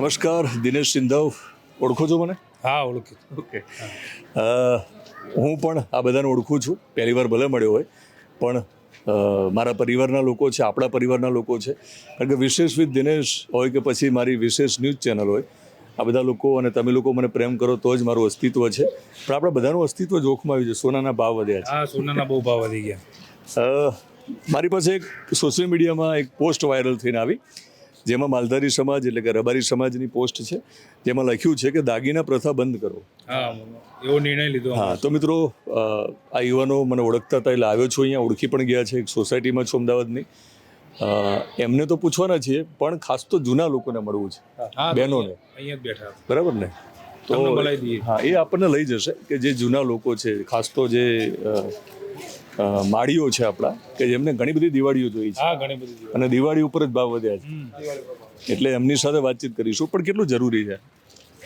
નમસ્કાર દિનેશ સિંધવ. ઓળખો છો મને? હા ઓળખી ઓકે. હું પણ આ બધાને ઓળખું છું. પહેલી વાર ભલે મળ્યો હોય પણ મારા પરિવારના લોકો છે આપણા પરિવારના લોકો છે. કારણ કે વિશેષ વિથ દિનેશ હોય કે પછી મારી વિશેષ ન્યૂઝ ચેનલ હોય આ બધા લોકો અને તમે લોકો મને પ્રેમ કરો તો જ મારું અસ્તિત્વ છે. પણ આપણા બધાનું અસ્તિત્વ જોખમાં આવ્યું છે સોનાના ભાવ વધ્યા છે. હા સોનાના બહુ ભાવ વધી ગયા. મારી પાસે એક સોશિયલ મીડિયામાં એક પોસ્ટ વાયરલ થઈને આવી. જેમાં માલધારી સમાજ એટલે કે રબારી સમાજની પોસ્ટ છે જેમાં લખ્યું છે કે દાગીના પ્રથા બંધ કરો. હા એવો નિર્ણય લીધો હા તો મિત્રો આ યુવાનો મને ઓળખતા હતા એટલે આવ્યો છું અહીંયા ઓળખી પણ ગયા છે એક સોસાયટીમાં છું અમદાવાદની. એમને તો પૂછવાના છીએ પણ ખાસ તો જૂના લોકોને મળવું છે બહેનોને. અહીંયા બેઠા. બરાબર ને? તો. હા એ આપણને લઈ જશે કે જે જૂના લોકો છે ખાસ તો જે માળીઓ છે આપણા કે જેમને ઘણી બધી દિવાળીઓ જોઈ છે. હા ઘણી બધી દીવા. અને દિવાળી ઉપર જ ભાવ વધ્યા છે. એટલે એમની સાથે વાતચીત કરીશું પણ કેટલું જરૂરી છે?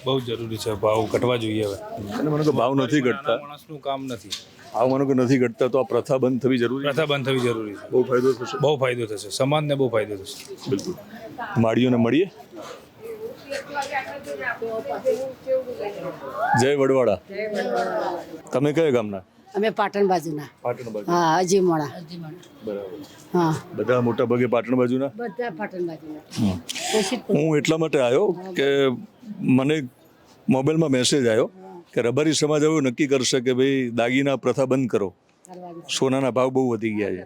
બહુ જરૂરી છે ભાવ ઘટવા જોઈએ હવે. અને મને તો ભાવ નથી ઘટતા. માણસનું કામ નથી. ભાવ મને કે નથી ઘટતા તો આ પ્રથા બંધ થવી જરૂરી છે? પ્રથા બંધ થવી જરૂરી છે. બહુ ફાયદો થશે? બહુ ફાયદો થશે સમાજને બહુ ફાયદો થશે. બિલકુલ. માળીઓને મળીએ? જય વડવાડા તમે કયા ગામના? અમે પાટણ બાજુના. પાટણ બાજુ. હા અજીમોડા બરાબર. હા. બધા મોટા ભાગે પાટણ બાજુના? બધા પાટણ બાજુના. હું એટલા માટે આવ્યો કે મને મોબાઈલમાં મેસેજ આવ્યો કે રબારી સમાજ એવું નક્કી કરશે કે ભાઈ દાગીના પ્રથા બંધ કરો. સોનાના ભાવ બહુ વધી ગયા છે.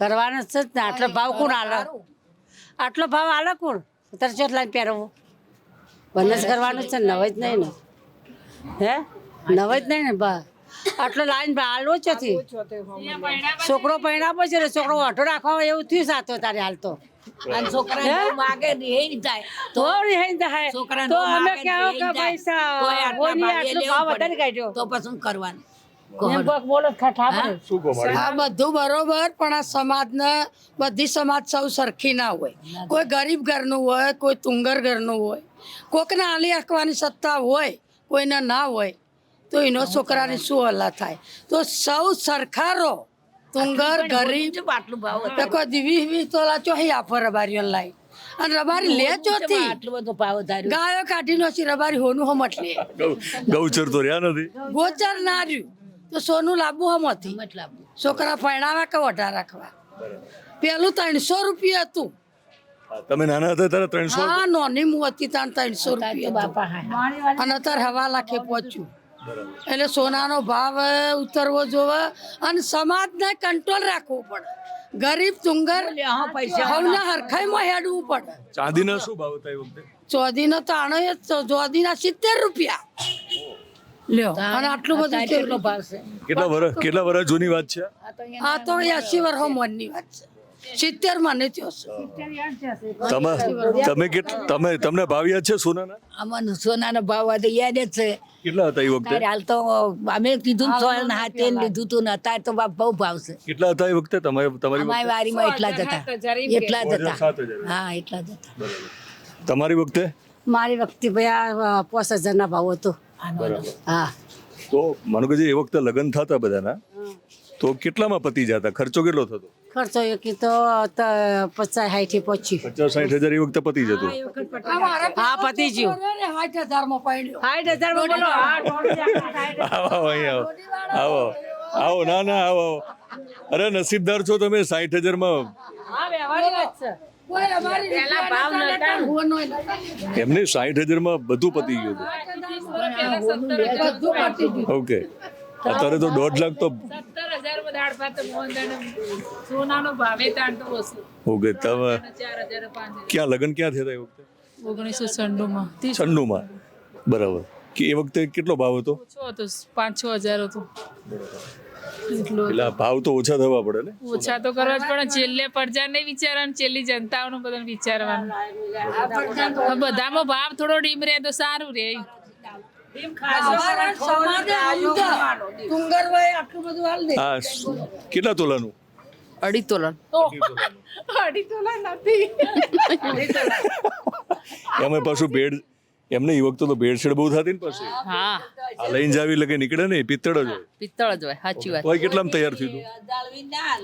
કરવાનો જ છે જ ને. આટલો ભાવ કોણ આલે? આટલો ભાવ આલે કોણ? અત્યારે ચોથ લાઈન પહેરવું. બંને જ કરવાનું જ છે નવ જ નહીં ને. હે? નવ જ નહીં ને. બા આટલો લાઈન હાલવો નથી. છોકરો પૈણાવો છે છોકરો ઓઢો રાખવા એવું થયું સાતો તારે હાલ તો. અને છોકરા માગે રિહાઈ જાય તો રિહાઈ જાય. છોકરાને તો અમે માગે કે પૈસા? તોય આટલા કોઈની ભાવે આટલો લેવું ભાવ પડે. કાઢ્યો? તો પછી શું કરવાનું? બોલો ઠઠા પડે. શું કહો માળી આ બધું બરોબર પણ આ સમાજને બધી સમાજ સૌ સરખી ના હોય. કોઈ ગરીબ ઘરનું હોય કોઈ તુંગર ઘરનું હોય. કોકને આલી આપવાની સત્તા હોય કોઈને ના હોય. તો એનો છોકરાની શું હલા થાય? તો સૌ સરખારો તુંગર ગરીબ આટલું ભાવ તકો દીવી કોઈ તો લાચો તોલા ચોહી આપો રબારીઓ લાઈ અને રબારી લે ચોથી? આટલું બધો ભાવ ધાર્યો. ગાયો કાઢી નો રબારી હોનું હમટ લે ગૌ- ગૌચર તો રહ્યા નથી. ગોચર ના રહ્યું. તો સોનું લાબુ હમ હતી. છોકરા પરણાવા કે વઢા રાખવા? પેલું ત્રણસો રૂપિયા હતું. તમે નાના હતા ત્યારે ત્રણસો હા નોની હું હતી ત્યાં ત્રણસો રૂપિયા બાપા અને અત્યારે હવા લાખે પહોંચ્યું. એટલે સોનાનો ભાવ ઉતરવો જોવે અને સમાજને કંટ્રોલ રાખવો પડે. ગરીબ ચુંગર હવને હરખાઈમાં હેડવું પડે. ચાંદીના શું ભાવ થયો ચોદીનો તો તો ચોદીના સિત્તેર રૂપિયા. લ્યો અને આટલું બધું કેટલો કેવું? ભાવ છે. કેટલા વર્ષ કેટલા વર્ષ જૂની વાત છે? આ તો અહીંયા આ તો એસી વર્ષ મનની વાત છે. સિત્તેર મને થયો તમે તમે તમે તમને ભાવ યાદ છે સોનાના? અમને સોનાનો ભાવ આ યાદ જ છે. કેટલા હતા એ વખતે? હાલ તો અમે કીધું તો હાથે લીધું તું ને તો બાપ બહુ ભાવ છે. કેટલા હતા એ વખતે? તમારે તમારી અમારી વારીમાં એટલા જ હતા. એટલા જ હતા. હા એટલા જ હતા. તમારી વખતે? મારી વખતે ભાઈ આ પાંચ હજારના ભાવ હતો. હા. તો માનો કે જે એ વખતે લગ્ન થતા બધાના. તો કેટલામાં પતી જતા? ખર્ચો કેટલો થતો? ખર્ચો એક તો ત- પચાસ સાઠી પહોંચ્યું. પચાસ સાઠ હજાર એ વખતે પતી જતું. હા પતી ગયું. સાઠ પડ્યો. સાઠ હજાર બોલો. આવો આવો આવો. આવો. ના ના આવો અરે નસીબદાર છો તમે સાઠ હજારમાં. હા, વ્યવહારિક જ છે. કોઈ અમારી પહેલા ભાવ નતા. ભૂવાનો નથી. એમને સાઠ હજારમાં બધું પતી ગયું હતું. બધું પતી ગયું. ઓકે અત્યારે તો દોઢ લાખ તો ઓકે તમે ક્યાં લગ્ન ક્યાં થયા હતા એ વખતે? ઓગણીસો છન્નુંમાં. છન્નુમાં. બરાબર. કે એ વખતે કેટલો ભાવ હતો? ઓછો હતો પાંચ છ હજાર હતો. એટલો એટલે ભાવ તો ઓછા થવા પડે ને? ઓછા તો કરવા જ પડે છેલ્લે પડજા નહીં વિચારવાનું છેલ્લી જનતાઓનું બધાને વિચારવાનું. બધામાં ભાવ થોડો ડીમ રહે તો સારું રહે કેટલા તોલાનું? અઢી તોલન. અઢી તોલન. નથી. અમે પાછું ભેડ એમને એ વખતે તો ભેળસેળ બહુ થતી ને પછી. હા. આ લઈને જાવી લગે નીકળે ને પિત્તળ જ હોય. પિત્તળ જ હોય સાચી વાત. હોય કેટલામ તૈયાર થયું હતું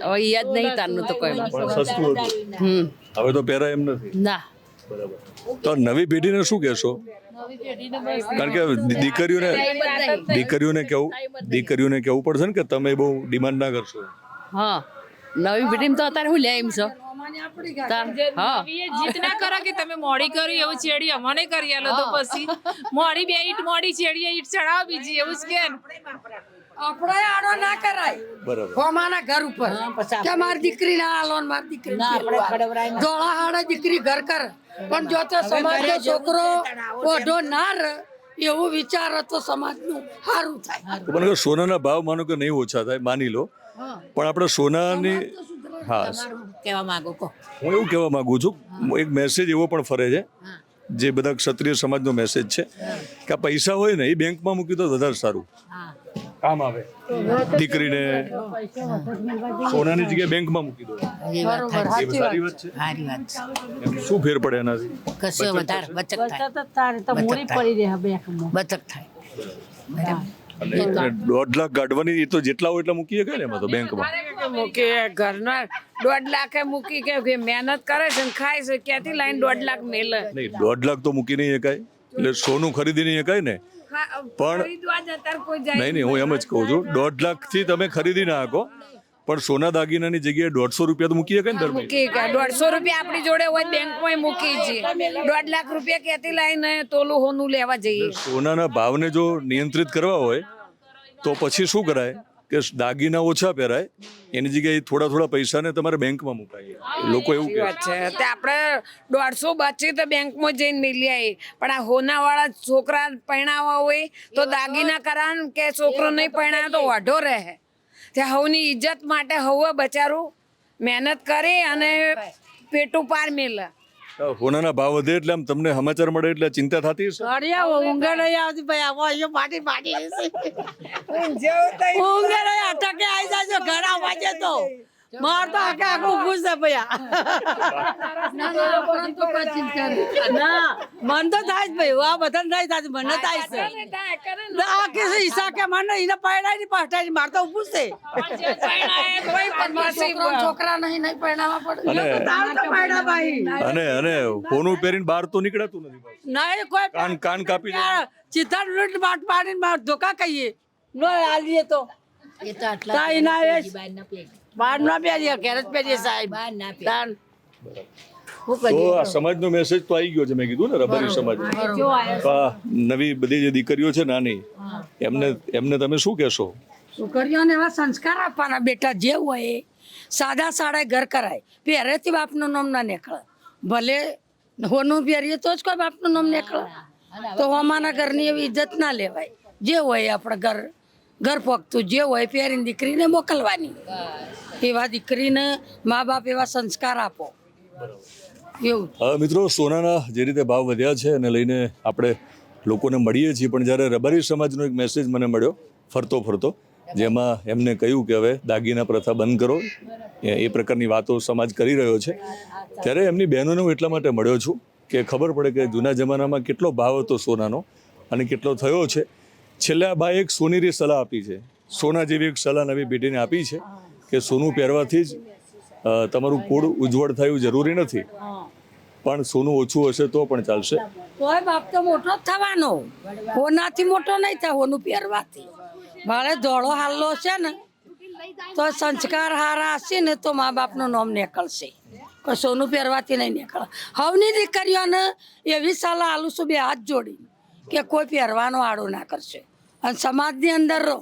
હવે યાદ નહીં તારનું તો કોઈ પણ સસ્તું હતું. હવે તો પહેરાય એમ નથી. ના. બરાબર. તો નવી પેઢીને શું કહેશો? કારણ કે દીકરીઓને દીકરીઓને કેવું દીકરીઓને કેવું પડશે ને કે તમે બહુ ડિમાન્ડ ના કરશો? હા. નવી પેઢી તો અત્યારે હું લે એમ છો. તાર હા. નવીએ ના કરો કે તમે મોડી કરી એવું છેડી અમને કરી આલો તો પછી. મોડી બે ઈટ મોડી છેડીએ ઈટ ચડાવો બીજી એવું જ કે. આપણે આડો ના કરાય. બરાબર. હોમાના ઘર ઉપર. કે મારી દીકરી ના આલો મારી દીકરી. ધોળા હાડે દીકરી ઘર કર. પણ જો તો સમાજનો છોકરો ઓઢો ના રહે એવું વિચાર તો સમાજનું. સારું થાય. મને સોનાના ભાવ માનો કે નહીં ઓછા થાય માની લો. પણ આપણે સોનાની હા. કહેવા માંગુ કો હું એવું કહેવા માંગુ છું એક મેસેજ એવો પણ ફરે છે જે બધા ક્ષત્રિય સમાજનો મેસેજ છે કે પૈસા હોય ને એ બેંકમાં મૂકી તો વધારે સારું. કામ આવે. દીકરીને સોનાની જગ્યાએ બેંકમાં મૂકી દો. એ સારી વાત છે. સારી વાત છે. શું ફેર પડે એનાથી? કશો વધારે બચત થાય. બચત થાય તો મૂડી પડી રહે બેંકમાં. બચત થાય. બરાબર. દોઢ લાખ કાઢવાની એ તો જેટલા હોય એટલા મૂકી શકાય ને એમાં તો બેંકમાં? મૂકી ઘરના દોઢ લાખે મૂકી કે કે મહેનત કરે છે ને ખાય છે ક્યાંથી લાઈન દોઢ લાખ મેલે? નહીં દોઢ લાખ તો મૂકી નહીં શકાય. એટલે સોનું ખરીદી નહીં શકાય ને પણ નહીં નહીં હું એમ જ કહું છું દોઢ લાખથી તમે ખરીદી ના શકો પણ સોના દાગીનાની જગ્યાએ દોઢસો રૂપિયા તો મૂકી શકાય ને મૂકી દોઢસો રૂપિયા આપણી જોડે હોય બેંકમાં મૂકી છીએ દોઢ લાખ રૂપિયા ક્યાંથી લાઈને તોલું હોનું લેવા જઈએ? સોનાના ભાવને જો નિયંત્રિત કરવા હોય તો પછી શું કરાય? કે દાગીના ઓછા પહેરાય એની જગ્યાએ થોડા થોડા પૈસાને તમારે બેંકમાં મુકાય લોકો એવું કહે વાત છે. તે આપણે દોઢસો બચી તો બેંકમાં જઈને મિલી આવી પણ આ હોનાવાળા છોકરા પરણાવવા હોય તો દાગીના કરાન કે છોકરો નહીં પરણાવે તો વાઢો રહે. તે હવની ઇજ્જત માટે હવ બચારું. મહેનત કરી અને પેટું પાર મેલે. સોનાના ભાવ વધે એટલે આમ તમને સમાચાર મળે એટલે ચિંતા થતી હશે? અડિયા ઊંઘે નહીં આવતી ભાઈ આવો અહીંયા પાટી પાટી ઊંઘે નહીં અટકે આવી જાય ઘર આવવા તો. માર તો આખે આખું ખુશ છે ભૈયા ના મન તો થાય જ ભાઈ. આ બધા નહીં થાય મને થાય છે. ના, આ કે ઈસા કે મને એને પડાયની પડાય માર તો ઊભું છે. છોકરો છોકરા નહીં નહીં પરણાવવા પડે. અને અને અને પહેરીને બહાર તો નીકળાતું નથી નહીં કોઈ કાન કાન કાપી દે. લૂંટ માટ પાડીને ધોકા કહીએ નો આલીએ તો. એ તો આટલા બહાર ના ના પહેરીએ ઘેર જ પહેરીએ સાહેબ. બહાર ના પહેરીએ. તો આ સમાજનો મેસેજ તો આવી ગયો છે મેં કીધું ને રબારી સમાજ તો આ નવી બધી જે દીકરીઓ છે નાની એમને એમને તમે શું કહેશો? છોકરીઓને એવા સંસ્કાર આપવાના બેટા જે હોય એ સાદા સાડા ઘર કરાય. પહેરેથી બાપનું નામ ના નીકળે. ભલે હોનું પહેરીએ તો જ કોઈ બાપનું નામ નીકળે. તો હોમાના ઘરની એવી ઇજ્જત ના લેવાય. જે હોય એ આપણે ઘર ઘર પગતું જે હોય પહેરીને દીકરીને મોકલવાની. એવા દીકરીને મા બાપ એવા સંસ્કાર આપો. એવું. હવે મિત્રો સોનાના જે રીતે ભાવ વધ્યા છે એને લઈને આપણે લોકોને મળીએ છીએ પણ જ્યારે રબારી સમાજનો એક મેસેજ મને મળ્યો ફરતો ફરતો જેમાં એમને કહ્યું કે હવે દાગીના પ્રથા બંધ કરો. એ પ્રકારની વાતો સમાજ કરી રહ્યો છે. ત્યારે એમની બહેનોને હું એટલા માટે મળ્યો છું કે ખબર પડે કે જૂના જમાનામાં કેટલો ભાવ હતો સોનાનો અને કેટલો થયો છે. છેલ્લે બાએ એક સોનેરી સલાહ આપી છે. સોના જેવી એક સલાહ નવી પેઢીને આપી છે કે સોનું પહેરવાથી જ તમારું કુળ ઉજ્જવળ થયું જરૂરી નથી. પણ સોનું ઓછું હશે તો પણ ચાલશે. તોય બાપ તો મોટો જ થવાનો. હોનાથી મોટો નહીં થાય હોનું પહેરવાથી. ભાડે ધોળો હાલ્લો છે ને, તો સંસ્કાર હારા હશે ને તો મા બાપનું નામ નીકળશે. સોનું પહેરવાથી નહીં નીકળે. હવની દીકરીઓને એવી સલાહ આલું છું બે હાથ જોડી કે કોઈ પહેરવાનો આડો ના કરશે. અને સમાજની અંદર રહો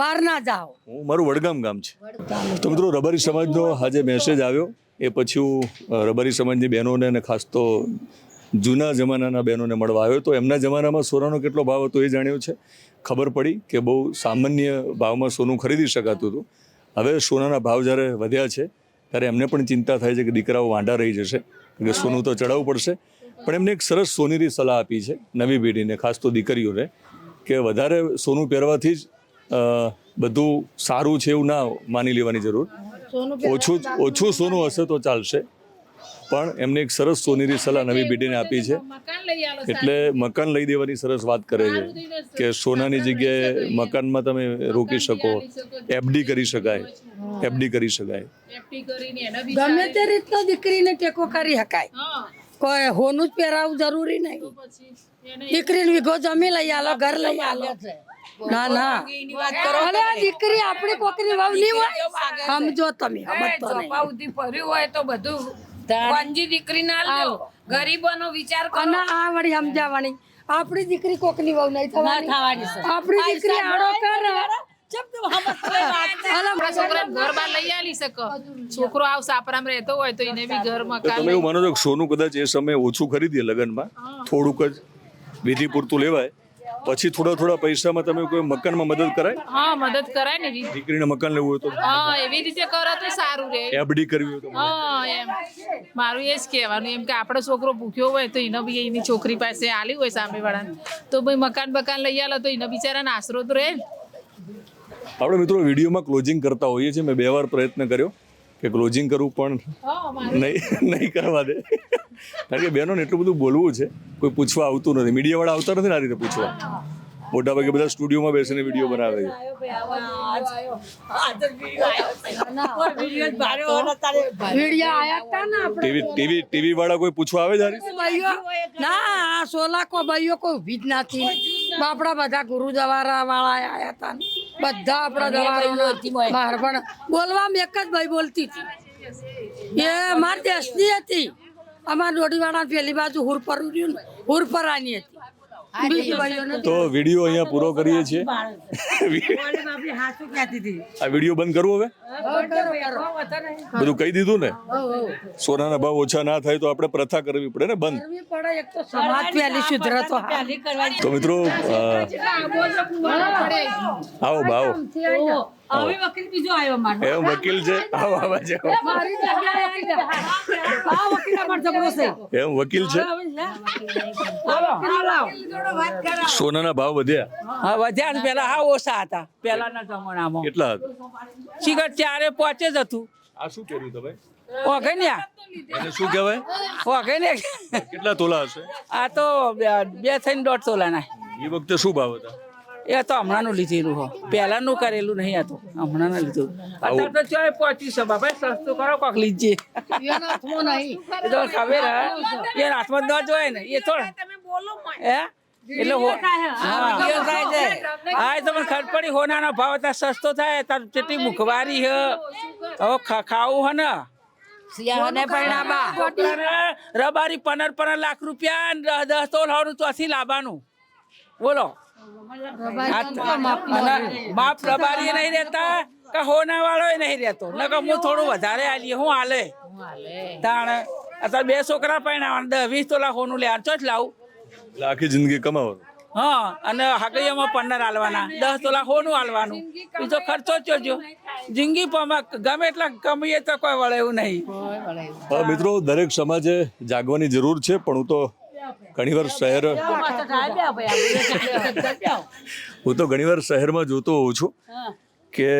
બહાર ના જાઓ. હું મારું વડગામ ગામ છે. તો મિત્રો, રબારી સમાજનો આજે મેસેજ આવ્યો. એ પછી હું રબારી સમાજની બહેનોને અને ખાસ તો જૂના જમાનાના બહેનોને મળવા આવ્યો. તો એમના જમાનામાં સોનાનો કેટલો ભાવ હતો એ જાણ્યો છે. ખબર પડી કે બહુ સામાન્ય ભાવમાં સોનું ખરીદી શકાતું હતું. હવે સોનાના ભાવ જ્યારે વધ્યા છે, ત્યારે એમને પણ ચિંતા થાય છે કે દીકરાઓ વાંઢા રહી જશે. કે સોનું તો ચડાવવું પડશે. પણ એમને એક સરસ સોનેરી સલાહ આપી છે નવી પેઢીને, ખાસ તો દીકરીઓને. કે વધારે સોનું પહેરવાથી જ બધું સારું છે એવું ના માની લેવાની જરૂર. ઓછું જ- ઓછું સોનું હશે તો ચાલશે. પણ એમને એક સરસ સોનેરી સલાહ નવી પેઢીને આપી છે. મકાન લઈ આલો એટલે મકાન લઈ દેવાની સરસ વાત કરે છે. કે સોનાની જગ્યાએ મકાનમાં તમે રોકી શકો. એફડી કરી શકાય. એફડી કરી શકાય. ગમે તે રીતનો દીકરીને ટેકો કરી શકાય હા. કોઈ હોનું જ પહેરાવું જરૂરી નહીં. દીકરીને વિઘો જમી લઈ આલો ઘર લઈ આલો. ના ના. અરે દીકરી આપણી કોકરી વાવ નહીં હોય. સમજો તમે સમજતો નહીં. ચોપા સુધી ફર્યું હોય તો બધું વાંજી દીકરી ના લ્યો. ગરીબોનો વિચાર કરો. આ વળી સમજાવવાની. આપણી દીકરી કોકની વહુ નહીં થવાની. થવાની આપણી દીકરી આડો કરે. આપણા છોકરાને ઘર બાર લઈ આલી શકો. છોકરો આવ સાપરામાં રહેતો હોય તો એને બી ઘર મકાન તમે એવું માનો છો સોનું કદાચ એ સમયે ઓછું ખરીદીએ લગ્નમાં? થોડુંક જ વિધિ પૂરતું લેવાય. પછી થોડા થોડા પૈસામાં તમે કોઈ મકાનમાં મદદ કરાય? હા મદદ કરાય ને દીકરીને મકાન લેવું હોય તો? હા એવી રીતે કરો તો સારું રહે. એફડી કરવી હોય તો? હા એમ. મારું એ જ કહેવાનું એમ કે આપણો છોકરો ભૂખ્યો હોય તો એનો બી એની છોકરી પાસે આલી હોય સામેવાળાને. તો ભાઈ મકાન બકાન લઈ આલો તો એના બિચારાને આશરો તો રહે. આપણે મિત્રો વિડીયોમાં ક્લોઝિંગ કરતા હોઈએ છીએ. મેં બે વાર પ્રયત્ન કર્યો કે ક્લોઝિંગ કરવું પણ નહીં નહીં કરવા દે. કારણ કે બહેનોને એટલું બધું બોલવું છે કોઈ પૂછવા આવતું નથી. મીડિયાવાળા આવતા નથી ને આ રીતે પૂછવા. મોટા ભાગે બધા સ્ટુડિયોમાં બેસીને વીડિયો બનાવે છે. વિડિયા આયા તા. ને આપણે ટીવી ટીવી ટીવી વાળા કોઈ પૂછવા આવે છે ના આ સોલાકો ભાઈઓ કોઈ ઊભી જ નથી. આપણા બધા ગુરુ દવારા વાળા આયા હતા. બધા આપણા દવારા બહાર પણ બોલવામાં એક જ ભાઈ બોલતી હતી. એ અમારા દેશની હતી. અમારા દોડીવાળા પેલી બાજુ હુરપર હુરપરાની હતી. તો વીડિયો અહીંયા પૂરો કરીએ છીએ. આ વીડિયો બંધ કરવો હવે? બધું કહી દીધું ને? સોનાના ભાવ ઓછા ના થાય તો આપણે પ્રથા કરવી પડે ને બંધ? તો મિત્રો આવો તો સમાજ પહેલી સુધરે તો હા. તો મિત્રો અ, આવો ભાવ એમ વકીલ છે. સોનાના ભાવ વધ્યા. હા વધ્યા ને પેલા હા ઓછા હતા. પેલાના જમાનામાં. કેટલા હતા? શિખર ચારે પાંચે જ હતું. આ શું કર્યું તમે ઓઘન્યા એને શું કહેવાય? કેટલા તોલા હશે? આ તો બે બે થઈને દોઢ તોલાના. એ વખતે શું ભાવ હતા? એ તો હમણાંનું લીધેલું હો. પહેલાંનું કરેલું નહીં હતું હમણાંનું લીધું અત્યારે તો ચોય છે બાપા સસ્તું કરો કોક લીધજે એ તો ખબર હે. એ હાથમાં ન જોય ને. એ તો હે? એટલે હા એ થાય છે. હા એ તો મને ખબર પડી. હોનાનો ભાવ અત્યારે સસ્તો થાય તાર કેટલી મુખવારી હ. હવે ખા- ખાવું હે ને. રબારી પંદર પંદર લાખ રૂપિયા દસ તો તોલ હોવાનું ચોથી લાવવાનું બોલો. બાપ પ્રભારી નહીં રહેતા કે હોના વાળો નહીં રહેતો નકર હું થોડું વધારે આલી હું હાલે તાણ અત્યારે બે છોકરા પરણાવવાના દસ વીસ તોલા હોનું લે ચો જ લાવું. આખી જિંદગી કમાવાનું. હા અને હાકડીઓમાં પંદર હાલવાના દસ તોલા હોનું હાલવાનું બીજો ખર્ચો જ જોજો. જિંદગી પમાં ગમે એટલા કમીએ તો કોઈ વળે એવું નહીં. મિત્રો દરેક સમાજે જાગવાની જરૂર છે પણ હું તો ઘણીવાર શહેર હું તો ઘણીવાર શહેરમાં જોતો હોઉં છું કે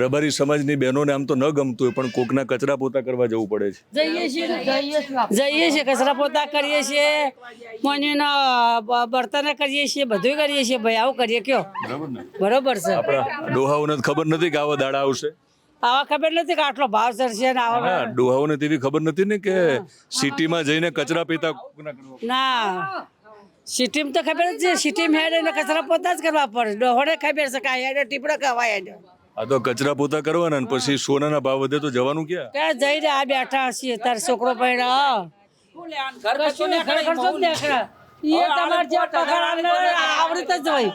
રબારી સમાજની બહેનોને આમ તો ન ગમતું હોય પણ કોકના કચરા પોતા કરવા જવું પડે છે. જઈએ છીએ જઈએ છીએ કચરા પોતા કરીએ છીએ મોનીના બર્તન કરીએ છીએ બધું કરીએ છીએ. ભાઈ આવું કરીએ કયો? બરાબર બરોબર છે. આપણા ડોહાઓને તો ખબર નથી કે આવો દાડા આવશે. આવા ખબર નથી કે આટલો ભાવ ચડશે ને આવા હા ડોહાઓને તેવી ખબર નથી ને કે સિટીમાં જઈને કચરા પીતા ના. સિટીમ તો ખબર જ છે માં હેડે ને કચરા પોતા જ કરવા પડે. ડોહડે ખબર છે કાંઈ હેડે ટીપડો કવાય હેડે. આ તો કચરા પોતા કરવાના ને પછી સોનાના ભાવ વધે તો જવાનું ક્યાં? ક્યાં જઈને આ બેઠા છીએ. તાર છોકરો પહેરા જ દેખાય? એ તમારે જે પગાર આલે આવડી જ હોય.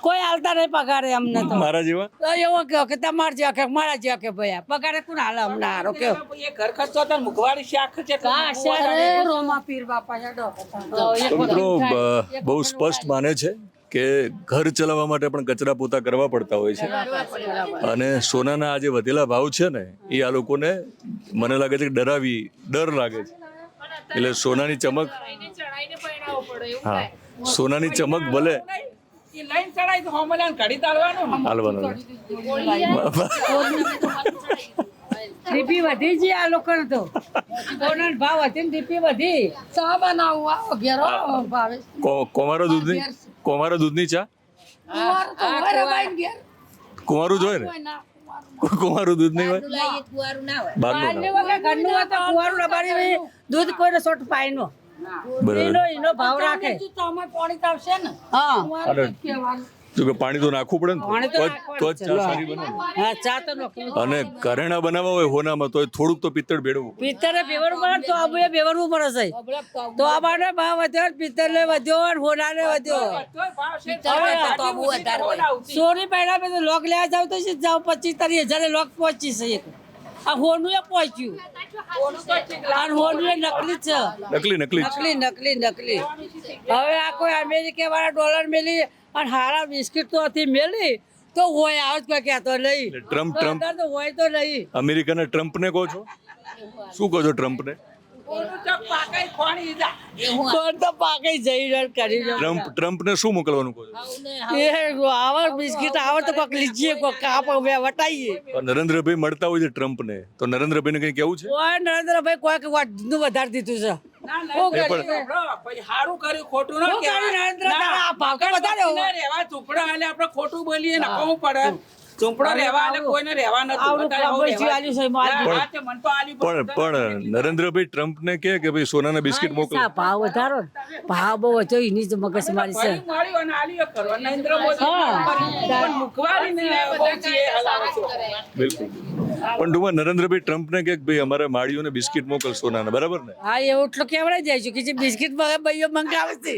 કોઈ હાલતા નહીં પગારે અમને તો. મારા જેવા? એવો કહો કે તમારે જે કે મારા જે કે ભાઈ પગારે કોણ હાલે અમને હારો કયો એ ઘર ખર્ચો તાર મુખવારી શાક છે અરે રોમા પીર બાપા હેડો મિત્રો બહુ સ્પષ્ટ માને છે કે ઘર ચલાવવા માટે પણ કચરા પોતા કરવા પડતા હોય છે. અને સોનાના આ જે વધેલા ભાવ છે ને એ આ લોકોને મને લાગે છે કે ડરાવી ડર લાગે છે. એટલે સોનાની ચમક એને ચડાઈને પરણાવવો પડે એવું હા. સોનાની ચમક ભલે. ડીપી વધી છે આ તો. સોનાનો ભાવ વધી ને વધી. ચા બનાવું ઘેરો ભાવે. કોમારો દૂધની કોમારો દૂધની ચા? કુંવાર જોઈએ ને? કોઈ ના કોઈ કુંવારું દૂધ નહીં હોય કુંવારું ના હોય. બહારનું ઘરનું હોય તો કુંવારું દૂધ કોઈને સોટ આવશે ને પાણી તો નાખવું પડે ને તો. તો જ- ચા સારી બને ને. હા ચા તો નોખી અને ઘરેણા બનાવવા હોય હોનામાં તો થોડુંક તો પિત્તળ ભેળવું પિત્તરે બેવરવું પડે તો આબુએ બેવરવું પડે છે તો આ બાને ભાવ વધ્યો વધ્યો અને હોનાને વધ્યો. તો બહુ વધારે હોય સોની પહેલા બધું લોક લેવા જાવ તો જાવ? પચીસ તારીખ હજાર લોક પહોંચી છે એક. આ હોનું એ પહોંચ્યું. અને હોનું એ નકલી જ છે. નકલી નકલી નકલી નકલી નકલી. હવે આ કોઈ અમેરિકા વાળા ડોલર મેલી અને હારા બિસ્કિટ તો હતી મેલી તો હોય આવ જ કહેતો નહીં. ટ્રમ્પ ટ્રમ્પ તો હોય તો નહીં. અમેરિકાના ટ્રમ્પને કહો છો? શું કહો છો ટ્રમ્પને કોણ તો પાકે જઈ રહ્યો કરી રહ્યો. ટ્રમ્પ ને શું મોકલવાનું કહો એ આવા બિસ્કિટ આવે તો કોક લીજીએ કોક કાપ હવે વટાઈએ. નરેન્દ્રભાઈ મળતા હોય છે ટ્રમ્પને. તો નરેન્દ્રભાઈને કંઈ કેવું છે? કોઈ નરેન્દ્રભાઈ કોઈ વધુ વધારી દીધું છે. ખોટું બોલીએ નકામું પડે. રહેવા કોઈને રહેવા નથી પણ પણ નરેન્દ્રભાઈ ટ્રમ્પ ને કે ભાઈ સોનાના બિસ્કિટ મોકલો? ભાવ વધારો? ભાવ બહુ એની જ મગજ મારી છે. બિલકુલ. પણ ટૂંકમાં નરેન્દ્રભાઈ ટ્રમ્પને ને કે ભાઈ અમારે માળીઓને બિસ્કિટ મોકલશો ના બરાબર ને? હા એવું એટલું કેવડાઈ જાય છે કે જે બિસ્કિટ મગા ભાઈઓ મંગાવે છે?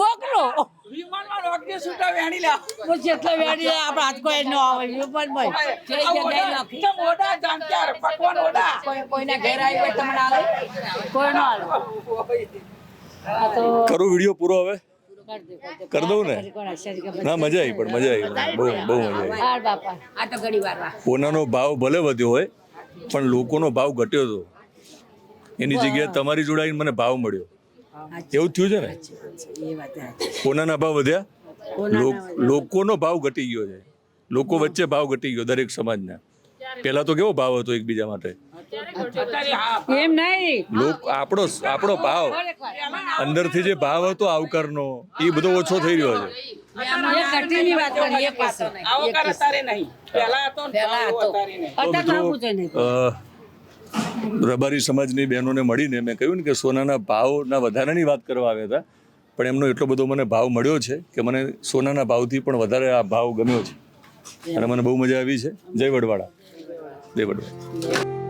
મોકલો. વિમાનમાં રોકડી છૂટા વેણી લાવ. હું જેટલા લા આપણે હાથ કોઈ ન આવે વિમાનમાં આ ઓડા, એકદમ ઓડા જાણકાર, પકવાન ઓડા. કોઈના ઘેર આવી હોય તમને આલે. કોઈ ન હાલે ખરો વીડિયો પૂરો હવે? કરી દઉં ને? ના મજા આવી પણ મજા આવી. બહુ બહુ મજા આવી. સોનાનો ભાવ ભલે વધ્યો હોય પણ લોકોનો ભાવ ઘટ્યો હતો એની જગ્યાએ તમારી જોડાઈને મને ભાવ મળ્યો. એવું જ થયું છે ને? સોનાના ભાવ વધ્યા? લોકોનો ભાવ ઘટી ગયો છે. લોકો વચ્ચે ભાવ ઘટી ગયો દરેક સમાજના. પહેલા તો કેવો ભાવ હતો એકબીજા માટે? એમ નહીં. લોક આપણો આપણો ભાવ. અંદરથી જે ભાવ હતો આવકારનો એ બધો ઓછો થઈ રહ્યો છે. રબારી સમાજની બહેનોને મળીને મેં કહ્યું ને કે સોનાના ભાવના વધારાની વાત કરવા આવ્યા હતા પણ એમનો એટલો બધો મને ભાવ મળ્યો છે કે મને સોનાના ભાવથી પણ વધારે આ ભાવ ગમ્યો છે. અને મને બહુ મજા આવી છે. જય વડવાડા જય વડવાડા